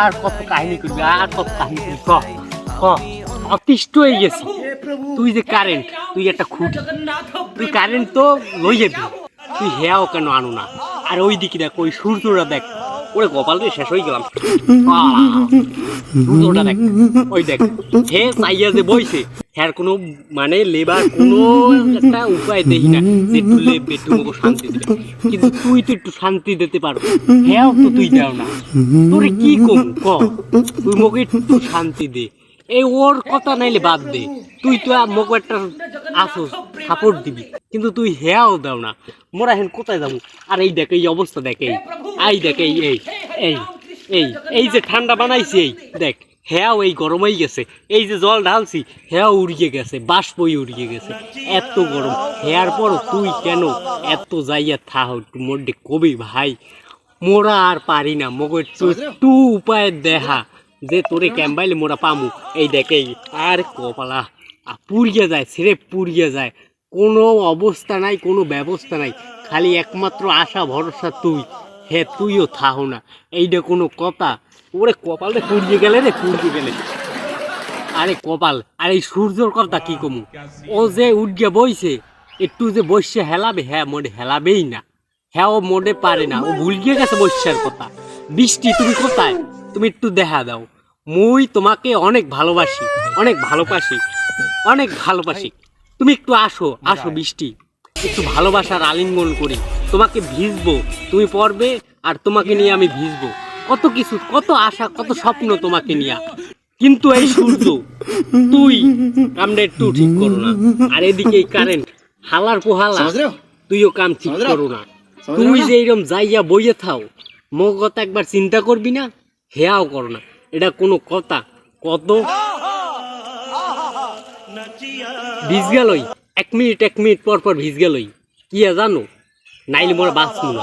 আর কত কাহিনী করবি, আর কত কাহিনী করবি অতিষ্ঠ হয়ে গেছি। তুই যে কারেন্ট তুই একটা খুঁটি। তুই কারেন্ট তো লই যাবি। তুই হেয়াও কেন আনো না? আর ওই দিকে দেখ, ওই সূর্যটা দেখ। ওরে কপাল রে, শেষ হয়ে গেলাম। দেখ, ওই দেখ, হে চাইয়া যে বইছে, হ্যার কোনো মানে লেবার কোনো একটা উপায় দেখি না একটু লেবে শান্তি কিন্তু তুই তো একটু শান্তি দিতে পারো হ্যাঁ তো তুই দাও না। তোরে কি কম ক? তুই মোকে একটু শান্তি দে। এই ওর কথা নাইলে বাদ দে। তুই তো মোক একটা আসোস সাপোর্ট দিবি। কিন্তু তুই হেয়াও দাও না। মোরা এখন কোথায় যাব? আর এই দেখ এই অবস্থা দেখ এই। এই দেখ এই এই এই এই এই যে ঠান্ডা বানাইছি এই দেখ হ্যাঁ এই গরমই গেছে। এই যে জল ঢালছি হ্যাঁ উড়িয়ে গেছে বাষ্পই উড়িয়ে গেছে। এত গরম হেয়ার পর তুই কেন এত যাইয়া থাহ একটু মোডে কবি ভাই? মোরা আর পারি না মগর একটু উপায় দেখা। যে তোরে ক্যাম্বাইলে মোরা পামু, এই দেখ এই, আর কপালা। পুড়িয়ে যায়, ছেড়ে পুড়িয়ে যায়। কোনো অবস্থা নাই, কোনো ব্যবস্থা নাই। খালি একমাত্র আশা, ভরসা তুই। হে, তুইও থাহ না। এইটা কোনো কথা। ওরে কপালে পুড়িয়ে গেলে রে, পুড়িয়ে গেলে। আরে কপাল, আর এই সূর্যর কথা কি কমু? ও যে উঠগে বইছে, একটু যে বসে হেলাবে হ্যাঁ মোডে হেলাবেই না। হ্যাঁ ও মোডে পারে না। ও ভুল গিয়ে গেছে বৈশ্যার কথা। বৃষ্টি, তুমি কোথায়? তুমি একটু দেখা দাও। মুই তোমাকে অনেক ভালোবাসি অনেক ভালোবাসি অনেক ভালোবাসি। তুমি একটু আসো আসো বৃষ্টি। একটু ভালোবাসার আলিঙ্গন করি। তোমাকে ভিজবো তুমি পড়বে আর তোমাকে নিয়ে আমি ভিজবো। কত কিছু কত আশা কত স্বপ্ন তোমাকে নিয়ে। কিন্তু এই সূর্য তুই কামটা একটু ঠিক করো না। আর এদিকে এই কারেন্ট হালার পোহালা তুইও কাম ঠিক করো না। তুই যে এইরকম যাইয়া বইয়ে থাও মগত একবার চিন্তা করবি না? হেয়াও করো না। এটা কোনো কথা। কত? ভিজ গেলই এক মিনিট এক মিনিট পর পর ভিজ গেলই কি জানো? নাইলে মোর বাঁচমু না।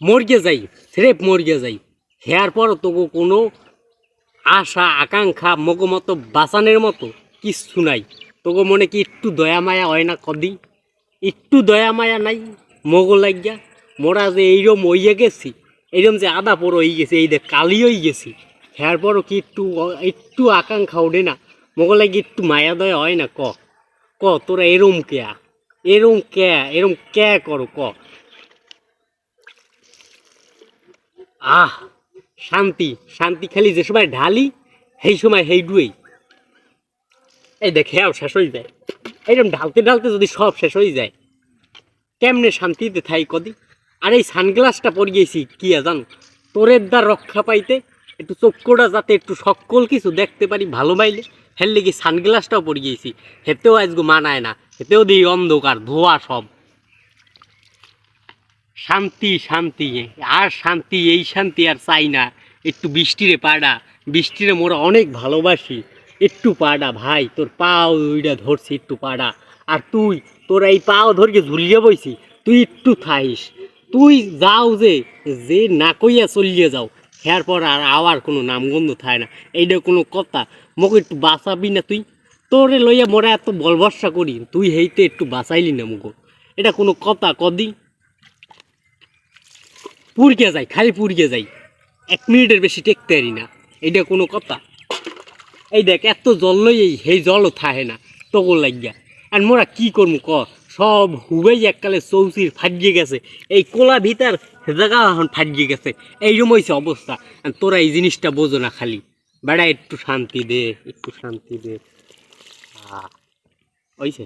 মরিয়ে যাই স্রেফ মরিয়ে যাই। হেয়ার পর তোকে কোনো আশা, আকাঙ্ক্ষা মতো বাঁচানের মতো কিচ্ছু নাই। তোকে মনে কি একটু দয়া মায়া হয় না কদি? একটু দয়া মায়া নাই মগো লাগিয়া। মোরা যে এইরম হইয়া গেছি। এইরম যে আদা পর হয়ে গেছে, এই দেখ কালি হয়ে গেছি। হেয়ার পরও কি একটু একটু আকাঙ্ক্ষা ওঠে না? মগো লাগি একটু মায়া দয়া হয় না? ক? ক, তোরা এরম কেয়া এরম কে? এরম কে করো, ক? আহ, শান্তি শান্তি খালি যে সময় ঢালি, সেই সময় সেই ডুয়েই। এই দেখ হ্যাঁ শেষ হয়ে যায়। এইরকম ঢালতে ঢালতে যদি সব শেষ হয়ে যায়, কেমনে শান্তিতে থাই কদি আর এই সানগ্লাসটা পরিয়েছি কি জানো? তোরের দ্বার রক্ষা পাইতে একটু চক্ষুটা যাতে একটু সকল কিছু দেখতে পারি, ভালো পাইলে হের লেগে সানগ্লাসটাও পরিয়েছি হেতেও আজগো মানায় না, হেতেও দিই অন্ধকার, ধোয়া সব। শান্তি শান্তি, আর শান্তি, এই শান্তি আর চাই না। একটু বৃষ্টিরে পাড়া, বৃষ্টিরে মোরা অনেক ভালোবাসি। একটু পাড়া, ভাই, তোর পাও ওইটা ধরছি একটু পাড়া। আর তুই, তোর এই পাও ধরকে ঝুলিয়ে বইছি, তুই একটু থাইস। তুই যাও যে যে না কইয়া চলিয়ে যাও। হেয়ার পর আর আওয়ার কোনো নামগন্ধ থাকে না। এইটা কোনো কথা। মোকে একটু বাঁচাবি না তুই? তোরে লইয়া মোরা এত বল ভরসা করি, তুই হেইতে একটু বাঁচাইলি না মুগো। এটা কোনো কথা কদি? পুড়কে যাই, খালি পুড়কে যাই। এক মিনিটের বেশি টেকতে পারি না। এইটা কোনো কথা? এই দেখ, এত জল লই সেই জলও থাহে না। তগর লাগিয়া। আর মোরা কি করব ক সব হুবেই এককালে চৌচির ফাটিয়ে গেছে। এই কোলা ভিতার জায়গা এখন ফাটিয়ে গেছে। এইরকম হয়েছে অবস্থা। তোরা এই জিনিসটা বোঝো না খালি। বেড়া, একটু শান্তি দে, একটু শান্তি দে। হইছে।